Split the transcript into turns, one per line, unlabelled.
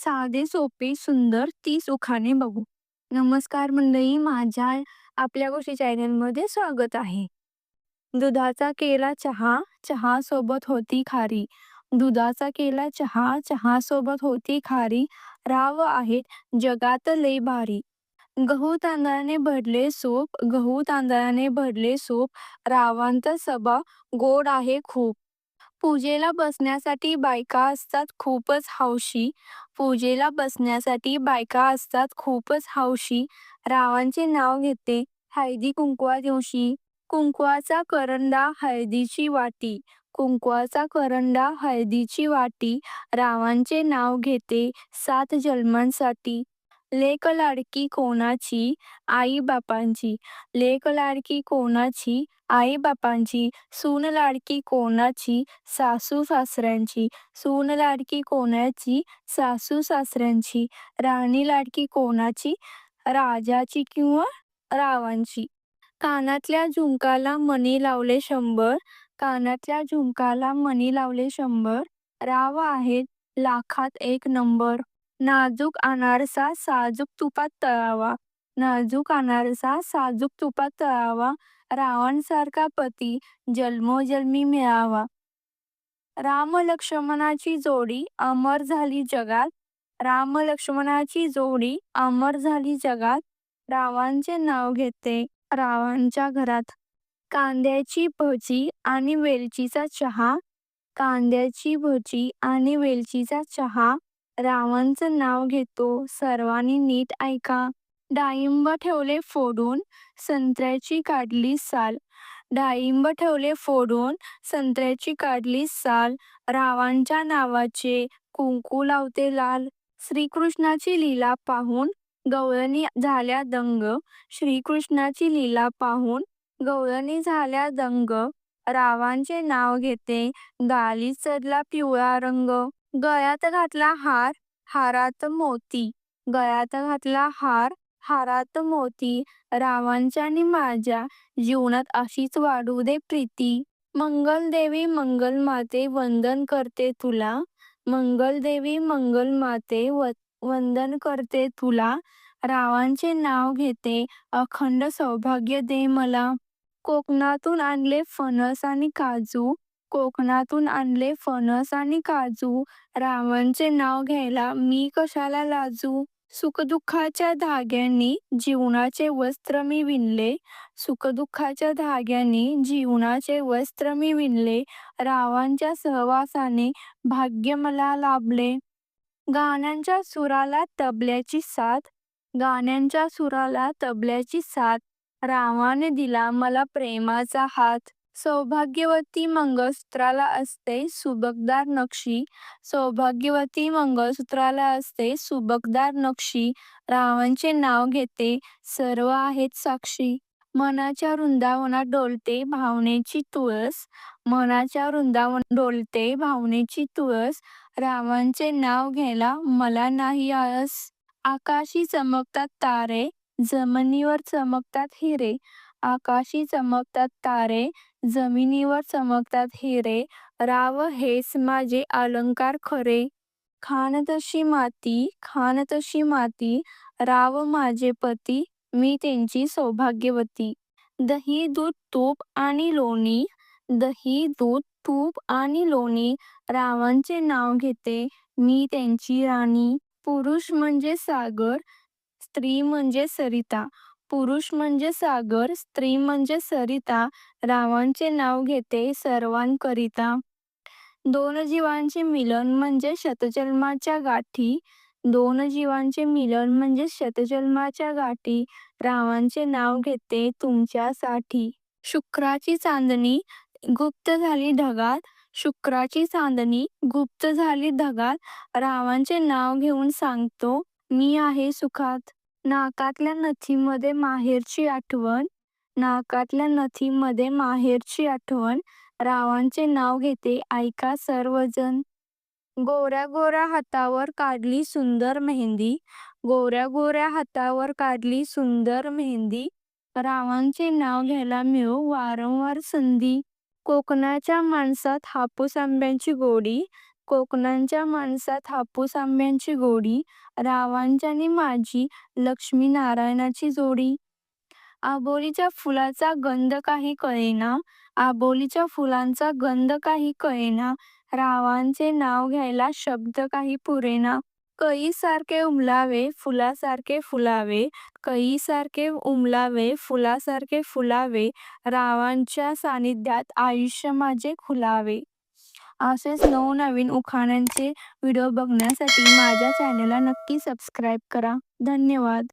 साधे, सोपे, सुंदर 30 उखाणे बघू. नमस्कार मंडळी, माझ्या आपल्या गोष्टी चॅनलमध्ये स्वागत आहे. दुधाचा केला चहा, चहा सोबत होती खारी. दुधाचा केला चहा, चहा सोबत होती खारी. राव आहेत जगात लय भारी. गहू तांदळाने भरले सूप, गहू तांदळाने भरले सूप. रावांचा सभा गोड आहे खूप. पूजेला बसण्यासाठी बायका असतात खूपच हौशी. पूजेला बसण्यासाठी बायका असतात खूपच हौशी. रावांचे नाव घेते हळदी कुंकवा दिवशी. कुंकवाचा करंडा हळदीची वाटी. कुंकवाचा करंडा हळदीची वाटी. रावांचे नाव घेते सात जन्मांसाठी. लेक लाडकी कोणाची आई बापांची. लेक लाडकी कोणाची आई बापांची. सून लाडकी कोणाची सासू सासऱ्यांची. सून लाडकी कोणाची सासू सासऱ्यांची. राणी लाडकी कोणाची राजाची किंवा रावांची. कानातल्या झुमकाला मणी लावले शंभर. कानातल्या झुमकाला मणी लावले शंभर. राव आहेत लाखात एक नंबर. नाजूक अनारसा साजूक तुपात तळावा. नाजूक अनारसा साजूक तुपात तळावा. रावांसारखा पती जन्मोजन्मी मिळावा. राम लक्ष्मणाची जोडी अमर झाली जगात. राम लक्ष्मणाची जोडी अमर झाली जगात. रावांचे नाव घेते रावांच्या घरात. कांद्याची भजी आणि वेलचीचा चहा. कांद्याची भजी आणि वेलचीचा चहा. रावांचं नाव घेतो सर्वांनी नीट ऐका. डाळिंब ठेवले फोडून, संत्र्याची काढली साल. डाळिंब ठेवले फोडून, संत्र्याची काढली साल. रावांच्या नावाचे कुंकू लावते लाल. श्रीकृष्णाची लीला पाहून गवळणी झाल्या दंग. श्रीकृष्णाची लीला पाहून गवळणी झाल्या दंग. रावांचे नाव घेते गाली चढला पिवळा रंग. गळ्यात घातला हार, हारात मोती. गळ्यात घातला हार, हारात मोती. रावांच्या आणि माझ्या जीवनात अशीच वाढू दे प्रीती. मंगलदेवी मंगलमाते वंदन करते तुला. मंगलदेवी मंगलमाते वंदन करते तुला. रावांचे नाव घेते अखंड सौभाग्य दे मला. कोकणातून आणले फणस आणि काजू. कोकणातून आणले फणस आणि काजू. रावणचे नाव घ्यायला मी कशाला लाजू. सुखदुःखाच्या धाग्यांनी जीवनाचे वस्त्र मी विणले. सुखदुःखाच्या धाग्यांनी जीवनाचे वस्त्र मी विणले. रावांच्या सहवासाने भाग्य मला लाभले. गाण्यांच्या सुराला तबल्याची साथ. गाण्यांच्या सुराला तबल्याची साथ. रावाने दिला मला प्रेमाचा हात. सौभाग्यवती मंगळसूत्राला असते सुबकदार नक्षी. सौभाग्यवती मंगळसूत्राला असते सुबकदार नक्षी. रावांचे नाव घेते सर्व आहेत साक्षी. मनाच्या वृंदावनात डोलते भावनेची तुळस. मनाच्या वृंदावन डोलते भावनेची तुळस. रावांचे नाव घ्यायला मला नाही आळस. आकाशी चमकतात तारे, जमिनीवर चमकतात हिरे. आकाशी चमकतात तारे, जमिनीवर चमकतात हिरे. राव हेच माझे अलंकार खरे. खाण तशी माती, खाण तशी माती. राव माझे पती, मी त्यांची सौभाग्यवती. दही दूध तूप आणि लोणी. दही दूध तूप आणि लोणी. रावांचे नाव घेते मी त्यांची राणी. पुरुष म्हणजे सागर, स्त्री म्हणजे सरिता. पुरुष म्हणजे सागर, स्त्री म्हणजे सरिता. रावांचे नाव घेते सर्वांकरिता. दोन जीवांचे मिलन म्हणजे शतजन्माच्या गाठी. दोन जीवांचे मिलन म्हणजे शतजन्माच्या गाठी. रावांचे नाव घेते तुमच्यासाठी. शुक्राची चांदणी गुप्त झाली ढगात. शुक्राची चांदणी गुप्त झाली ढगात. रावांचे नाव घेऊन सांगतो मी आहे सुखात. नाकातल्या नथीमध्ये माहेरची आठवण. नाकातल्या नथीमध्ये माहेरची आठवण. रावांचे नाव घेते ऐका सर्वजण. गोऱ्या गोऱ्या हातावर काढली सुंदर मेहंदी. गोऱ्या गोऱ्या हातावर काढली सुंदर मेहंदी. रावांचे नाव घ्यायला मिळो वारंवार संधी. कोकणाच्या माणसात हापूस आंब्याची गोडी. कोकणांच्या माणसात हापूस आंब्याची गोडी रावांच्या आणि माझी लक्ष्मीनारायणाची जोडी. आबोलीच्या फुलाचा गंध काही कळेना आबोलीच्या फुलांचा गंध काही कळेना रावांचे नाव घ्यायला शब्द काही पुरेना. कईसारखे उमलावे फुलासारखे फुलावे कईसारखे उमलावे फुलासारखे फुलावे रावांच्या सानिध्यात आयुष्य माझे खुलावे. असेच नवनवीन उखाण्यांचे व्हिडिओ बघण्यासाठी माझ्या चॅनलला नक्की सबस्क्राईब करा. धन्यवाद.